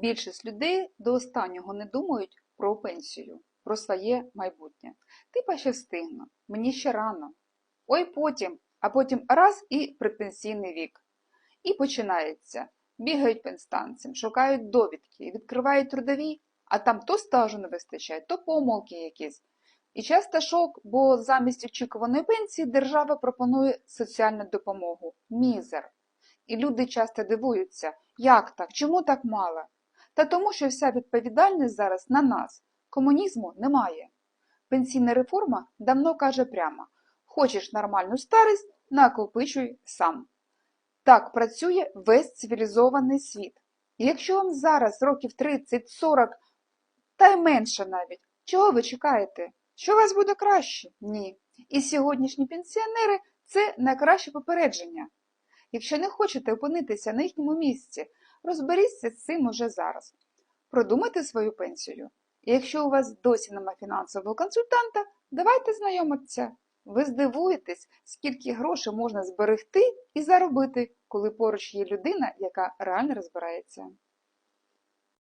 Більшість людей до останнього не думають про пенсію, про своє майбутнє. Типа ще встигну, мені ще рано. Ой потім, а потім раз і предпенсійний вік. І починається. Бігають по інстанціям, шукають довідки, відкривають трудові, а там то стажу не вистачає, то помилки якісь. І часто шок, бо замість очікуваної пенсії держава пропонує соціальну допомогу – мізер. І люди часто дивуються, як так, чому так мало? Та тому, що вся відповідальність зараз на нас. Комунізму немає. Пенсійна реформа давно каже прямо: хочеш нормальну старість, накопичуй сам. Так працює весь цивілізований світ. І якщо вам зараз років 30-40, та й менше навіть, чого ви чекаєте? Що у вас буде краще? Ні. І сьогоднішні пенсіонери це найкраще попередження. Якщо не хочете опинитися на їхньому місці, розберіться з цим уже зараз. Продумайте свою пенсію. І якщо у вас досі нема фінансового консультанта, давайте знайомитися. Ви здивуєтесь, скільки грошей можна зберегти і заробити, коли поруч є людина, яка реально розбирається.